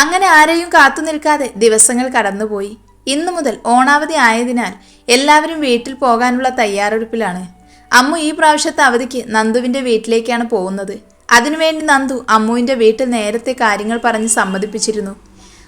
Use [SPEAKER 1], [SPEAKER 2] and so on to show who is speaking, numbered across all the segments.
[SPEAKER 1] അങ്ങനെ ആരെയും കാത്തു നിൽക്കാതെ ദിവസങ്ങൾ കടന്നുപോയി. ഇന്നു മുതൽ ഓണാവധി ആയതിനാൽ എല്ലാവരും വീട്ടിൽ പോകാനുള്ള തയ്യാറെടുപ്പിലാണ്. അമ്മു ഈ പ്രാവശ്യത്തെ അവധിക്ക് നന്ദുവിന്റെ വീട്ടിലേക്കാണ് പോകുന്നത്. അതിനുവേണ്ടി നന്ദു അമ്മുവിന്റെ വീട്ടിൽ നേരത്തെ കാര്യങ്ങൾ പറഞ്ഞ് സമ്മതിപ്പിച്ചിരുന്നു.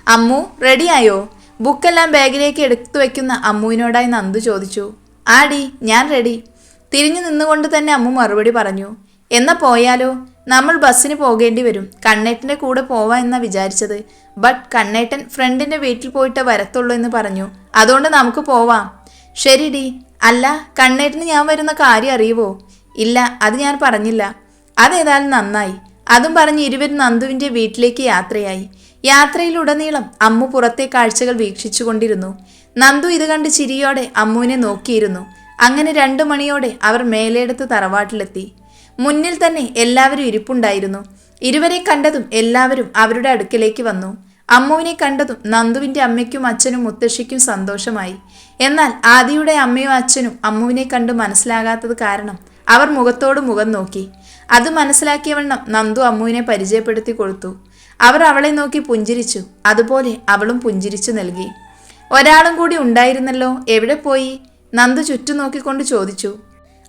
[SPEAKER 1] അമ്മു റെഡിയായോ? ബുക്കെല്ലാം ബാഗിലേക്ക് എടുത്തു വെക്കുന്ന അമ്മുവിനോടായി നന്ദു ചോദിച്ചു. ആടി ഞാൻ റെഡി. തിരിഞ്ഞു നിന്നുകൊണ്ട് തന്നെ അമ്മു മറുപടി പറഞ്ഞു. എന്നാ പോയാലോ? നമ്മൾ ബസ്സിന് പോകേണ്ടി വരും. കണ്ണേട്ടന്റെ കൂടെ പോവാ എന്നാ വിചാരിച്ചത്. ബട്ട് കണ്ണേട്ടൻ ഫ്രണ്ടിന്റെ വീട്ടിൽ പോയിട്ട് വരത്തുള്ളൂ എന്ന് പറഞ്ഞു. അതുകൊണ്ട് നമുക്ക് പോവാം. ശരിടി. അല്ല കണ്ണേട്ടന് ഞാൻ വരുന്ന കാര്യം അറിയുവോ? ഇല്ല അത് ഞാൻ പറഞ്ഞില്ല. അതേതായാലും നന്നായി. അതും പറഞ്ഞ് ഇരുവരും നന്ദുവിന്റെ വീട്ടിലേക്ക് യാത്രയായി. യാത്രയിലുടനീളം അമ്മു പുറത്തെ കാഴ്ചകൾ വീക്ഷിച്ചുകൊണ്ടിരുന്നു നന്ദു ഇത് കണ്ട് ചിരിയോടെ അമ്മുവിനെ നോക്കിയിരുന്നു. അങ്ങനെ രണ്ടു മണിയോടെ അവർ മേലേടത്ത് തറവാട്ടിലെത്തി. മുന്നിൽ തന്നെ എല്ലാവരും ഇരിപ്പുണ്ടായിരുന്നു. ഇരുവരെ കണ്ടതും എല്ലാവരും അവരുടെ അടുക്കലേക്ക് വന്നു. അമ്മുവിനെ കണ്ടതും നന്ദുവിന്റെ അമ്മയ്ക്കും അച്ഛനും മുത്തശ്ശിക്കും സന്തോഷമായി. എന്നാൽ ആദിയുടെ അമ്മയും അച്ഛനും അമ്മുവിനെ കണ്ട് മനസ്സിലാകാത്തത് കാരണം അവർ മുഖത്തോട് മുഖം നോക്കി. അത് മനസ്സിലാക്കിയവണ്ണം നന്ദു അമ്മുവിനെ പരിചയപ്പെടുത്തി കൊടുത്തു. അവർ അവളെ നോക്കി പുഞ്ചിരിച്ചു. അതുപോലെ അവളും പുഞ്ചിരിച്ചു നൽകി. ഒരാളും കൂടി ഉണ്ടായിരുന്നല്ലോ? എവിടെ പോയി? നന്ദു ചുറ്റും നോക്കിക്കൊണ്ട് ചോദിച്ചു.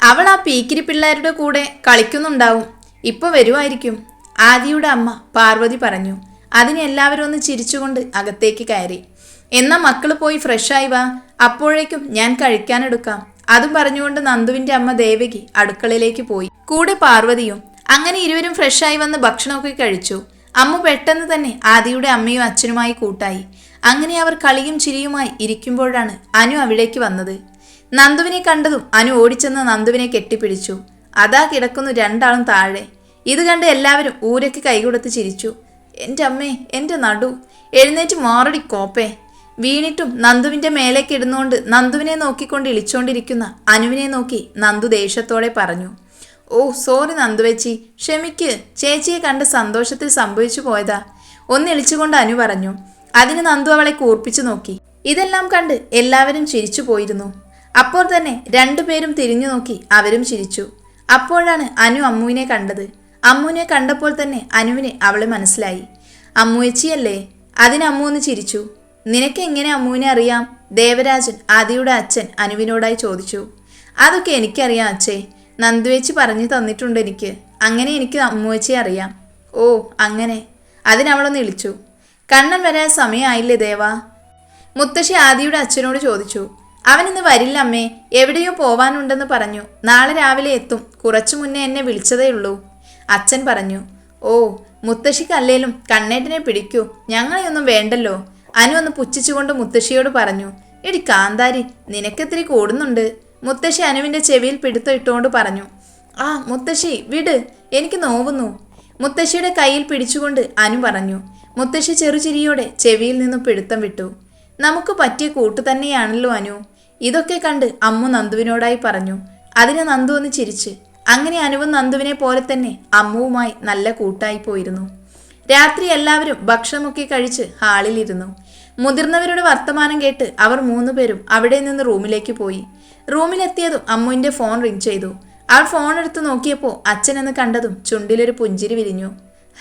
[SPEAKER 1] അവൾ ആ പീക്കിരി പിള്ളേരുടെ കൂടെ കളിക്കുന്നുണ്ടാവും. ഇപ്പൊ വരുമായിരിക്കും ആദിയുടെ അമ്മ പാർവതി പറഞ്ഞു. അതിന് എല്ലാവരും ഒന്ന് ചിരിച്ചുകൊണ്ട് അകത്തേക്ക് കയറി. എന്നാ മക്കൾ പോയി ഫ്രഷായി വാ. അപ്പോഴേക്കും ഞാൻ കഴിക്കാനെടുക്കാം. അതും പറഞ്ഞുകൊണ്ട് നന്ദുവിന്റെ അമ്മ ദേവകി അടുക്കളയിലേക്ക് പോയി. കൂടെ പാർവതിയും അങ്ങനെ ഇരുവരും ഫ്രഷായി വന്ന് ഭക്ഷണമൊക്കെ കഴിച്ചു. അമ്മ പെട്ടെന്ന് തന്നെ ആദിയുടെ അമ്മയും അച്ഛനുമായി കൂട്ടായി. അങ്ങനെ അവർ കളിയും ചിരിയുമായി ഇരിക്കുമ്പോഴാണ് അനു അവിടേക്ക് വന്നത്. നന്ദുവിനെ കണ്ടതും അനു ഓടിച്ചെന്ന് നന്ദുവിനെ കെട്ടിപ്പിടിച്ചു. അതാ കിടക്കുന്നു രണ്ടാളും താഴെ. ഇത് കണ്ട് എല്ലാവരും ഊരയ്ക്ക് കൈകൊടുത്ത് ചിരിച്ചു. എന്റെ അമ്മേ എന്റെ നടു. എഴുന്നേറ്റ് മാറടി കോപ്പേ. വീണിട്ടും നന്ദുവിന്റെ മേലേക്ക് ഇടുന്നുകൊണ്ട് നന്ദുവിനെ നോക്കിക്കൊണ്ട് ഇളിച്ചോണ്ടിരിക്കുന്ന അനുവിനെ നോക്കി നന്ദു ദേഷ്യത്തോടെ പറഞ്ഞു. ഓ സോറി നന്ദുവച്ചി. ക്ഷമിക്ക്. ചേച്ചിയെ കണ്ട് സന്തോഷത്തിൽ സംഭവിച്ചു പോയതാ. ഒന്ന് ഇളിച്ചുകൊണ്ട് അനു പറഞ്ഞു. അതിന് നന്ദു അവളെ കൂർപ്പിച്ചു നോക്കി. ഇതെല്ലാം കണ്ട് എല്ലാവരും ചിരിച്ചു പോയിരുന്നു. അപ്പോൾ തന്നെ രണ്ടുപേരും തിരിഞ്ഞു നോക്കി അവരും ചിരിച്ചു. അപ്പോഴാണ് അനു അമ്മുവിനെ കണ്ടത്. അമ്മുവിനെ കണ്ടപ്പോൾ തന്നെ അനുവിന് അവളെ മനസ്സിലായി. അമ്മുവച്ചിയല്ലേ അതിന് അമ്മു ചിരിച്ചു. നിനക്ക് എങ്ങനെ അമ്മുവിനെ അറിയാം? ദേവരാജൻ ആദിയുടെ അച്ഛൻ അനുവിനോടായി ചോദിച്ചു. അതൊക്കെ എനിക്കറിയാം അച്ഛേ. നന്ദുവേച്ചി പറഞ്ഞു തന്നിട്ടുണ്ട് എനിക്ക്. അങ്ങനെ എനിക്ക് അമ്മുവച്ചി അറിയാം. ഓ അങ്ങനെ. അതിനവളൊന്ന് ഇളിച്ചു. കണ്ണൻ വരാൻ സമയമായില്ലേ ദേവാ? മുത്തശ്ശി ആദിയുടെ അച്ഛനോട് ചോദിച്ചു. അവൻ ഇന്ന് വരില്ല അമ്മേ. എവിടെയോ പോവാനുണ്ടെന്ന് പറഞ്ഞു. നാളെ രാവിലെ എത്തും. കുറച്ചു മുന്നേ എന്നെ വിളിച്ചതേ ഉള്ളൂ. അച്ഛൻ പറഞ്ഞു ഓ മുത്തശ്ശിക്കല്ലേലും കണ്ണേട്ടനെ പിടിക്കൂ. ഞങ്ങളെയൊന്നും വേണ്ടല്ലോ. അനു ഒന്ന് പുച്ഛിച്ചുകൊണ്ട് മുത്തശ്ശിയോട് പറഞ്ഞു എടി കാന്താരി നിനക്കെത്തിരി കൂടുന്നുണ്ട്. മുത്തശ്ശി അനുവിന്റെ ചെവിയിൽ പിടുത്തം ഇട്ടുകൊണ്ട് പറഞ്ഞു ആ മുത്തശ്ശി വിട്. എനിക്ക് നോവുന്നു. മുത്തശ്ശിയുടെ കയ്യിൽ പിടിച്ചുകൊണ്ട് അനു പറഞ്ഞു മുത്തശ്ശി ചെറുചിരിയോടെ ചെവിയിൽ നിന്നും പിടുത്തം വിട്ടു. നമുക്ക് പറ്റിയ കൂട്ടു തന്നെയാണല്ലോ അനു. ഇതൊക്കെ കണ്ട് അമ്മു നന്ദുവിനോടായി പറഞ്ഞു. അതിന് നന്ദു ഒന്ന് ചിരിച്ച്. അങ്ങനെ അനുവും നന്ദുവിനെ പോലെ തന്നെ അമ്മുവുമായി നല്ല കൂട്ടായി പോയിരുന്നു. രാത്രി എല്ലാവരും ഭക്ഷണമൊക്കെ കഴിച്ച് ഹാളിലിരുന്നു. മുതിർന്നവരുടെ വർത്തമാനം കേട്ട് അവർ മൂന്നുപേരും അവിടെ നിന്ന് റൂമിലേക്ക് പോയി. റൂമിലെത്തിയതും അമ്മുവിന്റെ ഫോൺ റിങ് ചെയ്തു. അവൾ ഫോൺ എടുത്ത് നോക്കിയപ്പോൾ അച്ഛനെന്ന് കണ്ടതും ചുണ്ടിലൊരു പുഞ്ചിരി വിരിഞ്ഞു.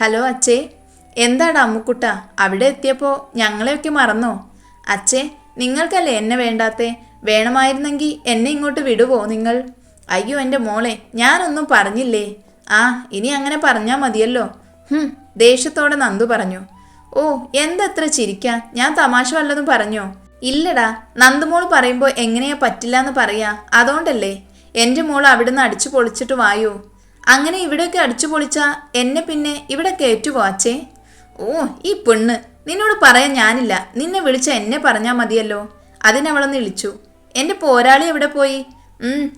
[SPEAKER 1] ഹലോ അച്ഛേ എന്താടാ അമ്മുക്കുട്ട? അവിടെ എത്തിയപ്പോൾ ഞങ്ങളെയൊക്കെ മറന്നോ? അച്ഛേ നിങ്ങൾക്കല്ലേ എന്നെ വേണ്ടാത്തേ? വേണമായിരുന്നെങ്കിൽ എന്നെ ഇങ്ങോട്ട് വിടുവോ നിങ്ങൾ? അയ്യോ എന്റെ മോളെ ഞാനൊന്നും പറഞ്ഞില്ലേ? ആ ഇനി അങ്ങനെ പറഞ്ഞാൽ മതിയല്ലോ. ഹും ദേഷ്യത്തോടെ നന്ദു പറഞ്ഞു. ഓ എന്തത്ര ചിരിക്കാൻ ഞാൻ തമാശ വല്ലതും പറഞ്ഞോ? ഇല്ലടാ നന്ദുമോൾ പറയുമ്പോൾ എങ്ങനെയാ പറ്റില്ല എന്ന് പറയാ. അതുകൊണ്ടല്ലേ? എന്റെ മോൾ അവിടുന്ന് അടിച്ചു പൊളിച്ചിട്ട് വായോ? അങ്ങനെ ഇവിടെയൊക്കെ അടിച്ചു പൊളിച്ചാ എന്നെ പിന്നെ ഇവിടെ കയറ്റുവോ അച്ഛേ? ഓ ഈ പെണ്ണ്. നിന്നോട് പറയാൻ ഞാനില്ല. നിന്നെ വിളിച്ച എന്നെ പറഞ്ഞാൽ മതിയല്ലോ. അതിനവളൊന്ന് ഇളിച്ചു എന്റെ പോരാളി എവിടെ പോയി?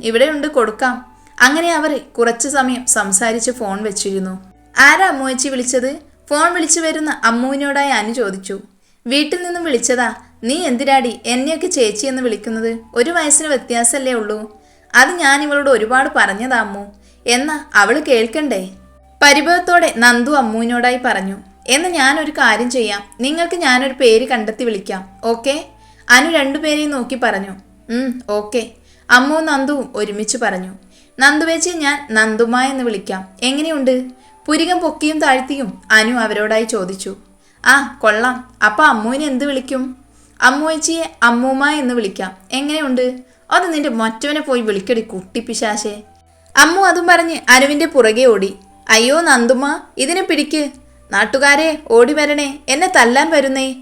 [SPEAKER 1] ഇവിടെയുണ്ട് കൊടുക്കാം. അങ്ങനെ അവർ കുറച്ചു സമയം സംസാരിച്ച് ഫോൺ വെച്ചിരുന്നു. ആരാ അമ്മുവച്ചി വിളിച്ചത്? ഫോൺ വിളിച്ചു വരുന്ന അമ്മുവിനോടായി അനു ചോദിച്ചു. വീട്ടിൽ നിന്നും വിളിച്ചതാ. നീ എന്തിനാടി എന്നെയൊക്കെ ചേച്ചി എന്ന് വിളിക്കുന്നത്? ഒരു വയസ്സിന് വ്യത്യാസമല്ലേ ഉള്ളൂ. അത് ഞാൻ ഇവളോട് ഒരുപാട് പറഞ്ഞതാ അമ്മു. എന്നാ അവൾ കേൾക്കണ്ടേ? പരിഭവത്തോടെ നന്ദു അമ്മുവിനോടായി പറഞ്ഞു. എന്ന് ഞാനൊരു കാര്യം ചെയ്യാം. നിങ്ങൾക്ക് ഞാനൊരു പേര് കണ്ടെത്തി വിളിക്കാം. ഓക്കെ? അനു രണ്ടുപേരെയും നോക്കി പറഞ്ഞു. ഓക്കെ. അമ്മു നന്ദുവും ഒരുമിച്ച് പറഞ്ഞു. നന്ദുവേച്ചി ഞാൻ നന്ദുമ എന്ന് വിളിക്കാം. എങ്ങനെയുണ്ട്? പുരികം പൊക്കിയും താഴ്ത്തിയും അനു അവരോടായി ചോദിച്ചു. ആ കൊള്ളാം. അപ്പൊ അമ്മുവിനെ എന്ത് വിളിക്കും? അമ്മുവേച്ചിയെ അമ്മൂമ്മ എന്ന് വിളിക്കാം. എങ്ങനെയുണ്ട്? അത് നിന്റെ മറ്റവനെ പോയി വിളിക്കടി കുട്ടിപ്പിശാശേ. അമ്മു അതും പറഞ്ഞ് അനുവിന്റെ പുറകെ ഓടി. അയ്യോ നന്ദുമ്മ ഇതിനെ പിടിക്ക്. നാട്ടുകാരെ ഓടി വരണേ. എന്നെ തല്ലാൻ വരുന്നേ.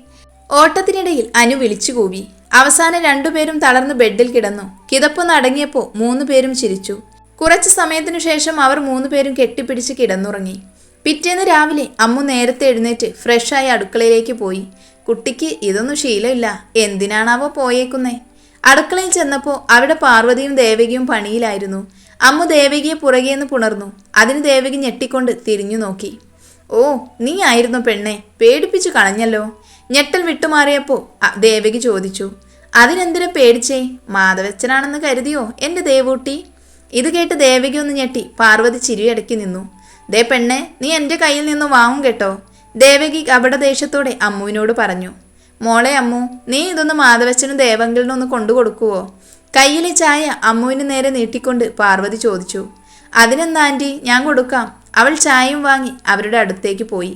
[SPEAKER 1] ഓട്ടത്തിനിടയിൽ അനു വിളിച്ചു കൂവി. അവസാനം രണ്ടുപേരും തളർന്ന് ബെഡിൽ കിടന്നു. കിതപ്പൊന്ന് അടങ്ങിയപ്പോൾ മൂന്നുപേരും ചിരിച്ചു. കുറച്ചു സമയത്തിനു ശേഷം അവർ മൂന്നുപേരും കെട്ടിപ്പിടിച്ച് കിടന്നുറങ്ങി. പിറ്റേന്ന് രാവിലെ അമ്മു നേരത്തെ എഴുന്നേറ്റ് ഫ്രഷായി അടുക്കളയിലേക്ക് പോയി. കുട്ടിക്ക് ഇതൊന്നും ശീലമില്ല. എന്തിനാണാവോ പോയേക്കുന്നേ? അടുക്കളയിൽ ചെന്നപ്പോൾ അവിടെ പാർവതിയും ദേവകിയും പണിയിലായിരുന്നു. അമ്മു ദേവകിയെ പുറകേന്ന് പുണർന്നു. അതിന് ദേവകി ഞെട്ടിക്കൊണ്ട് തിരിഞ്ഞു നോക്കി. ഓ നീ ആയിരുന്നു പെണ്ണെ. പേടിപ്പിച്ചു കളഞ്ഞല്ലോ. ഞെട്ടൽ വിട്ടുമാറിയപ്പോ ദേവകി ചോദിച്ചു അതിനെന്തിനു പേടിച്ചേ? മാധവച്ചനാണെന്ന് കരുതിയോ എന്റെ ദേവൂട്ടി? ഇത് കേട്ട് ദേവകി ഒന്ന് ഞെട്ടി പാർവതി ചിരിയടക്കി നിന്നു. ദേ പെണ്ണെ നീ എന്റെ കയ്യിൽ നിന്ന് വാങ്ങും കേട്ടോ ദേവകി അവിടെ ദേഷ്യത്തോടെ അമ്മുവിനോട് പറഞ്ഞു. മോളെ അമ്മു നീ ഇതൊന്ന് മാധവച്ചനും ദേവങ്കലിനും ഒന്ന് കൊണ്ടു കൊടുക്കുവോ കയ്യിലെ ചായ അമ്മുവിന് നേരെ നീട്ടിക്കൊണ്ട് പാർവതി ചോദിച്ചു. അതിനെന്താ ആന്റി ഞാൻ കൊടുക്കാം. അവൾ ചായയും വാങ്ങി അവരുടെ അടുത്തേക്ക് പോയി.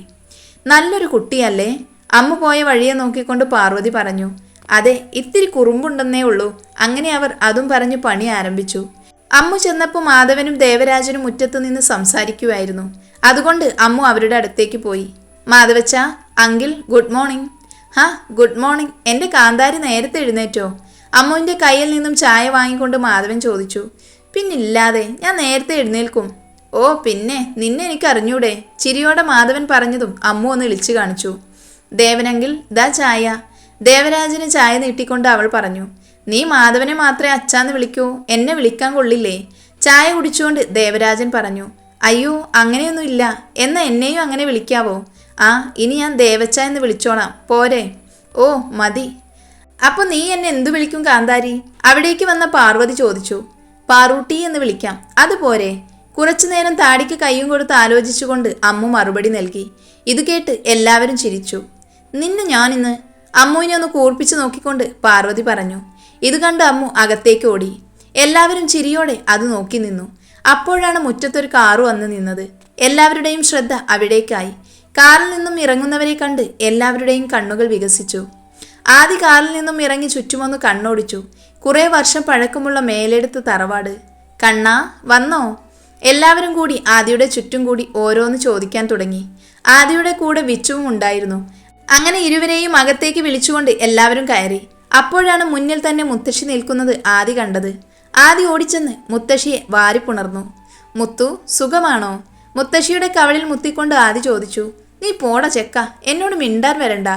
[SPEAKER 1] നല്ലൊരു കുട്ടിയല്ലേ? അമ്മ പോയ വഴിയെ നോക്കിക്കൊണ്ട് പാർവതി പറഞ്ഞു അതെ ഇത്തിരി കുറുമ്പുണ്ടെന്നേ ഉള്ളൂ. അങ്ങനെ അവർ അതും പറഞ്ഞ് പണി ആരംഭിച്ചു. അമ്മു ചെന്നപ്പോൾ മാധവനും ദേവരാജനും മുറ്റത്ത് നിന്ന് സംസാരിക്കുമായിരുന്നു അതുകൊണ്ട് അമ്മു അവരുടെ അടുത്തേക്ക് പോയി. മാധവച്ച അങ്കിൾ ഗുഡ് മോർണിംഗ്. ഹാ ഗുഡ് മോർണിംഗ്. എന്റെ കാന്താരി നേരത്തെ എഴുന്നേറ്റോ? അമ്മുവിന്റെ കയ്യിൽ നിന്നും ചായ വാങ്ങിക്കൊണ്ട് മാധവൻ ചോദിച്ചു. പിന്നില്ലാതെ ഞാൻ നേരത്തെ എഴുന്നേൽക്കും. ഓ പിന്നെ നിന്നെ എനിക്കറിഞ്ഞൂടെ. ചിരിയോടെ മാധവൻ പറഞ്ഞതും അമ്മു ഒന്ന് ഇളിച്ചു കാണിച്ചു. ദേവനെങ്കിൽ ദാ ചായ. ദേവരാജന് ചായ നീട്ടിക്കൊണ്ട് അവൾ പറഞ്ഞു നീ മാധവനെ മാത്രമേ അച്ചാന്ന് വിളിക്കൂ എന്നെ വിളിക്കാൻ കൊള്ളില്ലേ? ചായ കുടിച്ചുകൊണ്ട് ദേവരാജൻ പറഞ്ഞു അയ്യോ അങ്ങനെയൊന്നുമില്ല എന്നാ എന്നെയും അങ്ങനെ വിളിക്കാവോ? ആ ഇനി ഞാൻ ദേവച്ച എന്ന് വിളിച്ചോണാം പോരെ. ഓ മതി. അപ്പൊ നീ എന്നെ എന്തു വിളിക്കും കാന്താരി? അവിടേക്ക് വന്ന പാർവതി ചോദിച്ചു പാറൂട്ടി എന്ന് വിളിക്കാം അതുപോരെ കുറച്ചു നേരം താടിക്ക് കൈയും കൊടുത്ത് ആലോചിച്ചുകൊണ്ട് അമ്മു മറുപടി നൽകി. ഇത് കേട്ട് എല്ലാവരും ചിരിച്ചു. നിന്നെ ഞാനിന്ന് അമ്മുവിനെ ഒന്ന് കൂർപ്പിച്ചു നോക്കിക്കൊണ്ട് പാർവതി പറഞ്ഞു. ഇത് കണ്ട് അമ്മു അകത്തേക്ക് ഓടി. എല്ലാവരും ചിരിയോടെ അത് നോക്കി നിന്നു. അപ്പോഴാണ് മുറ്റത്തൊരു കാറ് വന്ന് നിന്നത്. എല്ലാവരുടെയും ശ്രദ്ധ അവിടേക്കായി. കാറിൽ നിന്നും ഇറങ്ങുന്നവരെ കണ്ട് എല്ലാവരുടെയും കണ്ണുകൾ വികസിച്ചു. ആദ്യ കാറിൽ നിന്നും ഇറങ്ങി ചുറ്റുമൊന്ന് കണ്ണോടിച്ചു. കുറെ വർഷം പഴക്കമുള്ള മേലെടുത്ത് തറവാട്. കണ്ണാ വന്നോ? എല്ലാവരും കൂടി ആദിയുടെ ചുറ്റും കൂടി ഓരോന്ന് ചോദിക്കാൻ തുടങ്ങി. ആദിയുടെ കൂടെ വിച്ചുവും ഉണ്ടായിരുന്നു. അങ്ങനെ ഇരുവരെയും അകത്തേക്ക് വിളിച്ചുകൊണ്ട് എല്ലാവരും കയറി. അപ്പോഴാണ് മുന്നിൽ തന്നെ മുത്തശ്ശി നിൽക്കുന്നത് ആദി കണ്ടത്. ആദി ഓടിച്ചെന്ന് മുത്തശ്ശിയെ വാരിപ്പുണർന്നു. മുത്തു സുഖമാണോ? മുത്തശ്ശിയുടെ കവളിൽ മുത്തിക്കൊണ്ട് ആദി ചോദിച്ചു. നീ പോട ചെക്ക എന്നോട് മിണ്ടാൻ വരണ്ട.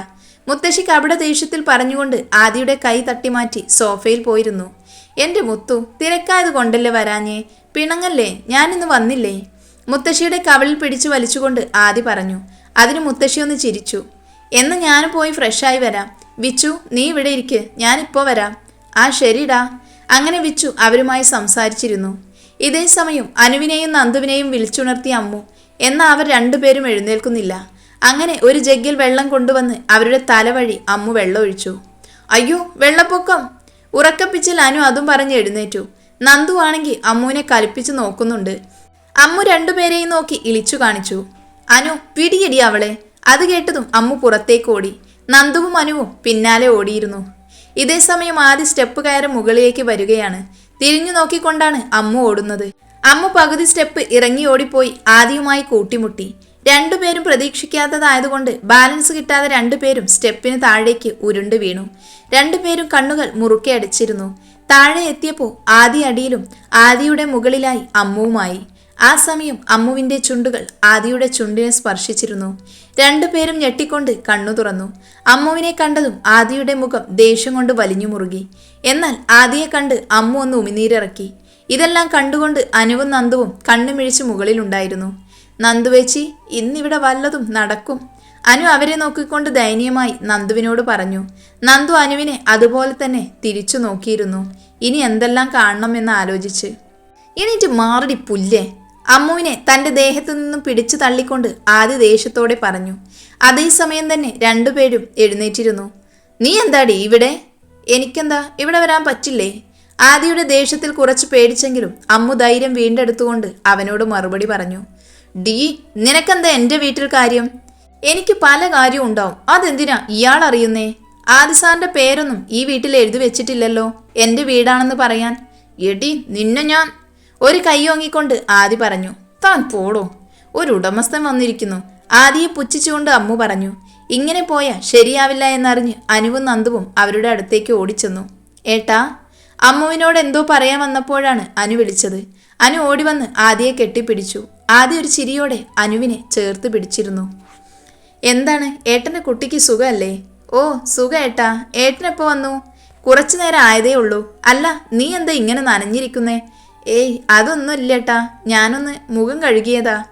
[SPEAKER 1] മുത്തശ്ശി കപട ദേഷ്യത്തിൽ പറഞ്ഞുകൊണ്ട് ആദിയുടെ കൈ തട്ടിമാറ്റി സോഫയിൽ പോയിരുന്നു. എന്റെ മുത്തു തിരക്കായത് കൊണ്ടല്ലേ വരാഞ്ഞേ? പിണങ്ങല്ലേ? ഞാനിന്ന് വന്നില്ലേ? മുത്തശ്ശിയുടെ കവളിൽ പിടിച്ചു വലിച്ചുകൊണ്ട് ആദി പറഞ്ഞു. അതിന് മുത്തശ്ശി ഒന്ന് ചിരിച്ചു. എന്ന് ഞാൻ പോയി ഫ്രഷായി വരാം. വിച്ചു നീ ഇവിടെ ഇരിക്ക്. ഞാനിപ്പോൾ വരാം. ആ ശരിടാ. അങ്ങനെ വിച്ചു അവരുമായി സംസാരിച്ചിരുന്നു. ഇതേ സമയം അനുവിനെയും നന്ദുവിനെയും വിളിച്ചുണർത്തിയ അമ്മു എന്നാൽ അവർ രണ്ടുപേരും എഴുന്നേൽക്കുന്നില്ല. അങ്ങനെ ഒരു ജഗ്ഗിൽ വെള്ളം കൊണ്ടുവന്ന് അവരുടെ തലവഴി അമ്മു വെള്ളമൊഴിച്ചു. അയ്യോ വെള്ളപ്പൊക്കം! ഉറക്കപ്പിച്ചിൽ അനു അതും പറഞ്ഞ് എഴുന്നേറ്റു. നന്ദു ആണെങ്കിൽ അമ്മുവിനെ കലിപ്പിച്ച് നോക്കുന്നുണ്ട്. അമ്മു രണ്ടുപേരെയും നോക്കി ഇളിച്ചു കാണിച്ചു. അനു പിടിയടി അവളെ. അത് കേട്ടതും അമ്മു പുറത്തേക്ക് ഓടി. നന്ദുവും അനുവും പിന്നാലെ ഓടിയിരുന്നു. ഇതേ സമയം ആദ്യ സ്റ്റെപ്പ് കയറി മുകളിലേക്ക് വരികയാണ്. തിരിഞ്ഞു നോക്കിക്കൊണ്ടാണ് അമ്മു ഓടുന്നത്. അമ്മു പകുതി സ്റ്റെപ്പ് ഇറങ്ങി ഓടിപ്പോയി ആദ്യമായി കൂട്ടിമുട്ടി. രണ്ടുപേരും പ്രതീക്ഷിക്കാത്തതായതുകൊണ്ട് ബാലൻസ് കിട്ടാതെ രണ്ടുപേരും സ്റ്റെപ്പിന് താഴേക്ക് ഉരുണ്ടു വീണു. രണ്ടുപേരും കണ്ണുകൾ മുറുക്കെ അടിച്ചിരുന്നു. താഴെ എത്തിയപ്പോൾ ആദി അടിയിലും ആദിയുടെ മുകളിലായി അമ്മുവുമായി. ആ സമയം അമ്മുവിന്റെ ചുണ്ടുകൾ ആദിയുടെ ചുണ്ടിനെ സ്പർശിച്ചിരുന്നു. രണ്ടുപേരും ഞെട്ടിക്കൊണ്ട് കണ്ണു തുറന്നു. അമ്മുവിനെ കണ്ടതും ആദിയുടെ മുഖം ദേഷ്യം കൊണ്ട് വലിഞ്ഞു മുറുകി. എന്നാൽ ആദിയെ കണ്ട് അമ്മു ഒന്ന് ഉമിനീരിറക്കി. ഇതെല്ലാം കണ്ടുകൊണ്ട് അനുവും നന്ദുവും കണ്ണുമിഴിച്ച് മുകളിലുണ്ടായിരുന്നു. നന്ദുവേച്ചി ഇന്നിവിടെ വല്ലതും നടക്കും. അനു അവരെ നോക്കിക്കൊണ്ട് ദയനീയമായി നന്ദുവിനോട് പറഞ്ഞു. നന്ദു അനുവിനെ അതുപോലെ തന്നെ തിരിച്ചു നോക്കിയിരുന്നു. ഇനി എന്തെല്ലാം കാണണമെന്ന് ആലോചിച്ച്. എന്നിട്ട് മാറടി പുല്ലേ. അമ്മുവിനെ തന്റെ ദേഹത്തു നിന്നും പിടിച്ചു തള്ളിക്കൊണ്ട് ആദ്യ ദേഷ്യത്തോടെ പറഞ്ഞു അതേസമയം തന്നെ രണ്ടുപേരും എഴുന്നേറ്റിരുന്നു. നീ എന്താടി ഇവിടെ? എനിക്കെന്താ? ഇവിടെ വരാൻ പറ്റില്ലേ? ആദിയുടെ ദേഷ്യത്തിൽ കുറച്ച് പേടിച്ചെങ്കിലും അമ്മു ധൈര്യം വീണ്ടെടുത്തുകൊണ്ട് അവനോട് മറുപടി പറഞ്ഞു ഡി നിനക്കെന്താ എന്റെ വീട്ടിൽ കാര്യം? എനിക്ക് പല കാര്യവും ഉണ്ടാവും. അതെന്തിനാ ഇയാൾ അറിയുന്നേ? ആദി സാറിന്റെ പേരൊന്നും ഈ വീട്ടിൽ എഴുതി വെച്ചിട്ടില്ലല്ലോ. എന്റെ വീടാണെന്ന് പറയാൻ. എടി നിന്നെ ഞാൻ ഒരു കൈയോങ്ങിക്കൊണ്ട് ആദി പറഞ്ഞു താൻ പോടോ. ഒരു ഉടമസ്ഥൻ വന്നിരിക്കുന്നു. ആദിയെ പുച്ഛിച്ചുകൊണ്ട് അമ്മു പറഞ്ഞു ഇങ്ങനെ പോയാൽ ശരിയാവില്ല എന്നറിഞ്ഞ് അനുവും നന്ദുവും അവരുടെ അടുത്തേക്ക് ഓടിച്ചെന്നു. ഏട്ടാ അമ്മുവിനോട് എന്തോ പറയാൻ വന്നപ്പോഴാണ് അനു വിളിച്ചത്. അനു ഓടി വന്ന് ആദിയെ കെട്ടിപ്പിടിച്ചു. ആദ്യ ഒരു ചിരിയോടെ അനുവിനെ ചേർത്ത് പിടിച്ചിരുന്നു. എന്താണ്? ഏട്ടന്റെ കുട്ടിക്ക് സുഖമല്ലേ ഓ സുഖ ഏട്ടാ. ഏട്ടനെപ്പോ വന്നു? കുറച്ചു നേരം ആയതേ ഉള്ളൂ. അല്ല നീ എന്താ ഇങ്ങനെ നനഞ്ഞിരിക്കുന്നേ? ഏയ് അതൊന്നും ഇല്ലേട്ടാ ഞാനൊന്ന് മുഖം കഴുകിയതാ.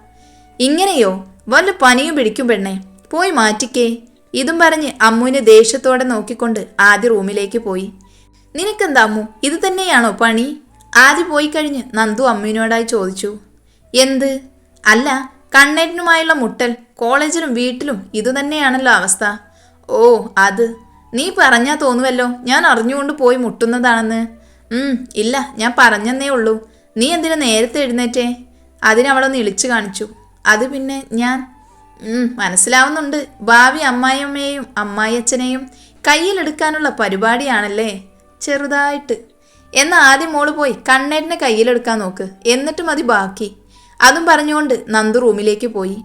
[SPEAKER 1] ഇങ്ങനെയോ? വല്ല പനിയും പിടിക്കും പെണ്ണേ. പോയി മാറ്റിക്കേ. ഇതും പറഞ്ഞ് അമ്മുവിനെ ദേഷ്യത്തോടെ നോക്കിക്കൊണ്ട് ആദ്യ റൂമിലേക്ക് പോയി. നിനക്കെന്താ അമ്മു? ഇത് തന്നെയാണോ പണി? ആദ്യ പോയി കഴിഞ്ഞ് നന്ദു അമ്മുവിനോടായി ചോദിച്ചു. എന്ത്? അല്ല കണ്ണേറ്റിനുമായുള്ള മുട്ടൽ കോളേജിലും വീട്ടിലും ഇതുതന്നെയാണല്ലോ അവസ്ഥ. ഓ അത്. നീ പറഞ്ഞാ തോന്നുമല്ലോ ഞാൻ അറിഞ്ഞുകൊണ്ട് പോയി മുട്ടുന്നതാണെന്ന്. ഉം ഇല്ല ഞാൻ പറഞ്ഞെന്നേ ഉള്ളൂ. നീ എന്തിനു നേരത്തെ എഴുന്നേറ്റേ? അതിനവളൊന്ന് ഇളിച്ചു കാണിച്ചു. അത് പിന്നെ ഞാൻ. മനസ്സിലാവുന്നുണ്ട്. ഭാവി അമ്മായിയമ്മയെയും അമ്മായിയച്ഛനെയും കയ്യിലെടുക്കാനുള്ള പരിപാടിയാണല്ലേ? ചെറുതായിട്ട്. എന്നാ ആദ്യം മോൾ പോയി കണ്ണേട്ടിനെ കയ്യിലെടുക്കാൻ നോക്ക്. എന്നിട്ട് മതി ബാക്കി. അതും പറഞ്ഞുകൊണ്ട് നന്ദു റൂമിലേക്ക് പോയി.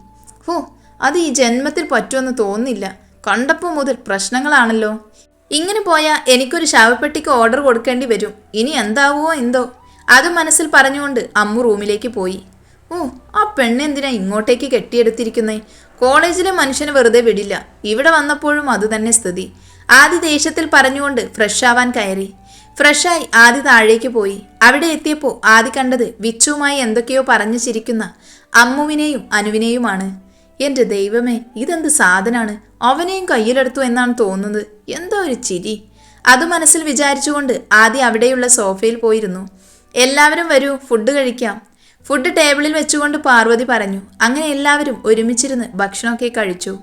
[SPEAKER 1] ഹോ അത് ഈ ജന്മത്തിൽ പറ്റുമെന്ന് തോന്നുന്നില്ല. കണ്ടപ്പോൾ മുതൽ പ്രശ്നങ്ങളാണല്ലോ. ഇങ്ങനെ പോയാൽ എനിക്കൊരു ശവപ്പെട്ടിക്ക് ഓർഡർ കൊടുക്കേണ്ടി വരും. ഇനി എന്താവുമോ എന്തോ. അത് മനസ്സിൽ പറഞ്ഞുകൊണ്ട് അമ്മു റൂമിലേക്ക് പോയി. ഓ ആ പെണ്ണെന്തിനാ ഇങ്ങോട്ടേക്ക് കെട്ടിയെടുത്തിരിക്കുന്നേ? കോളേജിലെ മനുഷ്യനെ വെറുതെ വിടില്ല. ഇവിടെ വന്നപ്പോഴും അതുതന്നെ സ്ഥിതി. ആദ്യ ദേഷ്യത്തിൽ പറഞ്ഞുകൊണ്ട് ഫ്രഷ് ആവാൻ കയറി. ഫ്രഷായി ആദ്യ താഴേക്ക് പോയി. അവിടെ എത്തിയപ്പോൾ ആദ്യ കണ്ടത് വിച്ചുവുമായി എന്തൊക്കെയോ പറഞ്ഞു ചിരിക്കുന്ന അമ്മുവിനെയും അനുവിനെയുമാണ്. എന്റെ ദൈവമേ ഇതെന്ത് സാധനാണ്? അവനെയും കയ്യിലെടുത്തു എന്നാണ് തോന്നുന്നത്. എന്തോ ഒരു ചിരി. അത് മനസ്സിൽ വിചാരിച്ചുകൊണ്ട് ആദ്യം അവിടെയുള്ള സോഫയിൽ പോയിരുന്നു. എല്ലാവരും വരൂ ഫുഡ് കഴിക്കാം. ഫുഡ് ടേബിളിൽ വെച്ചുകൊണ്ട് പാർവതി പറഞ്ഞു. അങ്ങനെ എല്ലാവരും ഒരുമിച്ചിരുന്ന് ഭക്ഷണമൊക്കെ കഴിച്ചു.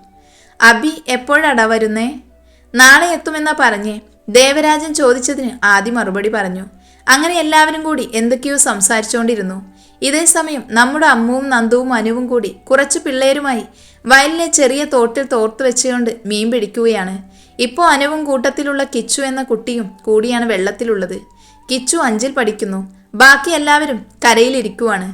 [SPEAKER 1] അബി എപ്പോഴടാ വരുന്നേ? നാളെ എത്തുമെന്നാ പറഞ്ഞേ. ദേവരാജൻ ചോദിച്ചതിന് ആദ്യം മറുപടി പറഞ്ഞു. അങ്ങനെ എല്ലാവരും കൂടി എന്തൊക്കെയോ സംസാരിച്ചുകൊണ്ടിരുന്നു ഇതേ സമയം നമ്മുടെ അമ്മുവും നന്ദുവും അനുവും കൂടി കുറച്ച് പിള്ളേരുമായി വയലിലെ ചെറിയ തോട്ടിൽ തോർത്ത് വെച്ചുകൊണ്ട് മീൻ പിടിക്കുകയാണ്. ഇപ്പോൾ അനുവും കൂട്ടത്തിലുള്ള കിച്ചു എന്ന കുട്ടിയും കൂടിയാണ് വെള്ളത്തിലുള്ളത്. കിച്ചു അഞ്ചിൽ പഠിക്കുന്നു. ബാക്കി എല്ലാവരും കരയിലിരിക്കുവാണ്.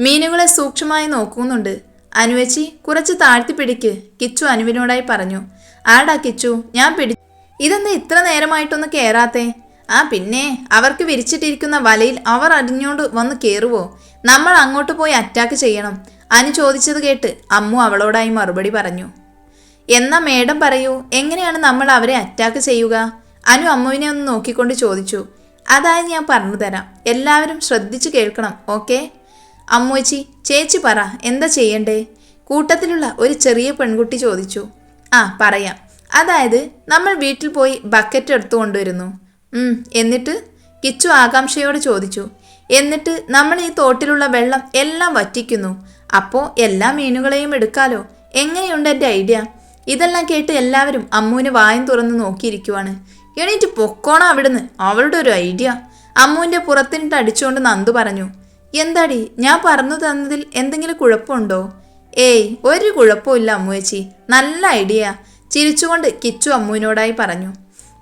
[SPEAKER 1] മീനുകളെ സൂക്ഷ്മമായി നോക്കുന്നുണ്ട്. അനുവച്ചി കുറച്ച് താഴ്ത്തി പിടിക്ക് കിച്ചു അനുവിനോടായി പറഞ്ഞു. ആടാ കിച്ചു ഞാൻ പിടി ഇതെന്താ ഇത്ര നേരമായിട്ടൊന്ന് കേറാത്തെ? ആ പിന്നെ അവർക്ക് വിരിച്ചിട്ടിരിക്കുന്ന വലയിൽ അവർ അടിഞ്ഞോണ്ട് വന്ന് കയറുവോ നമ്മൾ അങ്ങോട്ട് പോയി അറ്റാക്ക് ചെയ്യണം. അനു ചോദിച്ചത് കേട്ട് അമ്മു അവളോടായി മറുപടി പറഞ്ഞു. എന്നാ മേഡം പറയൂ എങ്ങനെയാണ് നമ്മൾ അവരെ അറ്റാക്ക് ചെയ്യുക? അനു അമ്മുവിനെ ഒന്ന് നോക്കിക്കൊണ്ട് ചോദിച്ചു. അതായത് ഞാൻ പറഞ്ഞു തരാം. എല്ലാവരും ശ്രദ്ധിച്ചു കേൾക്കണം ഓക്കെ അമ്മുവച്ചി ചേച്ചി പറ എന്താ ചെയ്യണ്ടേ? കൂട്ടത്തിലുള്ള ഒരു ചെറിയ പെൺകുട്ടി ചോദിച്ചു. ആ പറയാം. അതായത് നമ്മൾ വീട്ടിൽ പോയി ബക്കറ്റ് എടുത്തു കൊണ്ടുവരുന്നു. എന്നിട്ട്? കിച്ചു ആകാംക്ഷയോട് ചോദിച്ചു. എന്നിട്ട് നമ്മൾ ഈ തോട്ടിലുള്ള വെള്ളം എല്ലാം വറ്റിക്കുന്നു. അപ്പോൾ എല്ലാ മീനുകളെയും എടുക്കാലോ. എങ്ങനെയുണ്ട് എന്റെ ഐഡിയ ഇതെല്ലാം കേട്ട് എല്ലാവരും അമ്മുവിന് വായും തുറന്ന് നോക്കിയിരിക്കുവാണ്. എണീറ്റ് പൊക്കോണം അവിടുന്ന്. അവളുടെ ഒരു ഐഡിയ. അമ്മുവിന്റെ പുറത്തിനിട്ട് അടിച്ചുകൊണ്ട് നന്ദു പറഞ്ഞു എന്താടി? ഞാൻ പറഞ്ഞു തന്നതിൽ എന്തെങ്കിലും കുഴപ്പമുണ്ടോ? ഏയ് ഒരു കുഴപ്പമില്ല അമ്മുവേച്ചി. നല്ല ഐഡിയ. ചിരിച്ചുകൊണ്ട് കിച്ചു അമ്മുവിനോടായി പറഞ്ഞു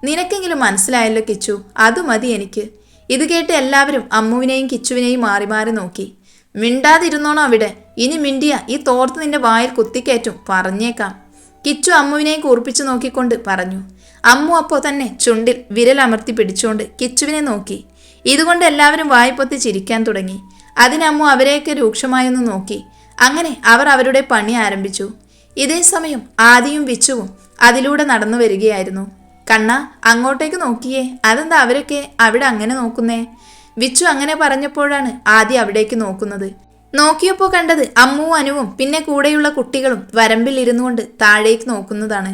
[SPEAKER 1] നിനക്കെങ്കിലും മനസ്സിലായല്ലോ കിച്ചു. അത് മതി എനിക്ക്. ഇത് കേട്ട് എല്ലാവരും അമ്മുവിനെയും കിച്ചുവിനെയും മാറി മാറി നോക്കി. മിണ്ടാതിരുന്നോണോ അവിടെ? ഇനി മിണ്ടിയ. ഈ തോർത്ത് നിന്റെ വായിൽ കുത്തിക്കയറ്റും. പറഞ്ഞേക്കാം. കിച്ചു അമ്മുവിനെ കൂർപ്പിച്ചു നോക്കിക്കൊണ്ട് പറഞ്ഞു. അമ്മു അപ്പോൾ തന്നെ ചുണ്ടിൽ വിരലമർത്തി പിടിച്ചുകൊണ്ട് കിച്ചുവിനെ നോക്കി. ഇതുകൊണ്ട് എല്ലാവരും വായ്പൊത്തി ചിരിക്കാൻ തുടങ്ങി. അതിനമ്മു അവരെയൊക്കെ രൂക്ഷമായൊന്ന് നോക്കി. അങ്ങനെ അവർ അവരുടെ പണി ആരംഭിച്ചു. ഇതേ സമയം ആദിയും വിച്ചുവും അതിലൂടെ നടന്നു വരികയായിരുന്നു. കണ്ണ അങ്ങോട്ടേക്ക് നോക്കിയേ. അതെന്താ അവരൊക്കെ അവിടെ അങ്ങനെ നോക്കുന്നേ? വിച്ചു അങ്ങനെ പറഞ്ഞപ്പോഴാണ് ആദ്യം അവിടേക്ക് നോക്കുന്നത്. നോക്കിയപ്പോൾ കണ്ടത് അമ്മു അനുവും പിന്നെ കൂടെയുള്ള കുട്ടികളും വരമ്പിൽ ഇരുന്നുകൊണ്ട് താഴേക്ക് നോക്കുന്നതാണ്.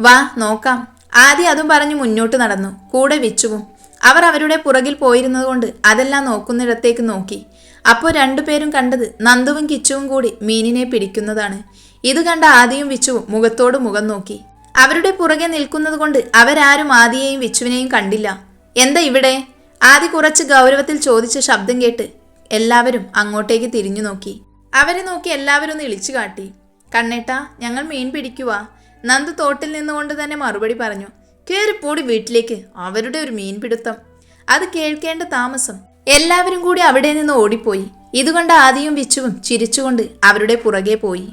[SPEAKER 1] വാ നോക്കാം. ആദ്യം അതും പറഞ്ഞു മുന്നോട്ട് നടന്നു. കൂടെ വിച്ചുവും. അവർ അവരുടെ പുറകിൽ പോയിരുന്നതുകൊണ്ട് അതെല്ലാം നോക്കുന്നിടത്തേക്ക് നോക്കി. അപ്പോൾ രണ്ടുപേരും കണ്ടത് നന്ദുവും കിച്ചുവും കൂടി മീനിനെ പിടിക്കുന്നതാണ്. ഇത് കണ്ട ആദിയും വിച്ചുവും മുഖത്തോട് മുഖം നോക്കി. അവരുടെ പുറകെ നിൽക്കുന്നത് കൊണ്ട് അവരാരും ആദിയെയും വിച്ചുവിനെയും കണ്ടില്ല. എന്താ ഇവിടെ? ആദി കുറച്ച് ഗൗരവത്തിൽ ചോദിച്ച ശബ്ദം കേട്ട് എല്ലാവരും അങ്ങോട്ടേക്ക് തിരിഞ്ഞു നോക്കി. അവരെ നോക്കി എല്ലാവരും ഒന്ന് ഇളിച്ചു കാട്ടി. കണ്ണേട്ടാ ഞങ്ങൾ മീൻ പിടിക്കുവാ. നന്ദു തോട്ടിൽ നിന്നുകൊണ്ട് തന്നെ മറുപടി പറഞ്ഞു. കയറിപ്പോടി വീട്ടിലേക്ക്. അവരുടെ ഒരു മീൻ പിടുത്തം. അത് കേൾക്കേണ്ട താമസം. എല്ലാവരും കൂടി അവിടെ നിന്ന് ഓടിപ്പോയി. ഇതുകൊണ്ട് ആദിയും വിച്ചുവും ചിരിച്ചുകൊണ്ട് അവരുടെ പുറകെ പോയി.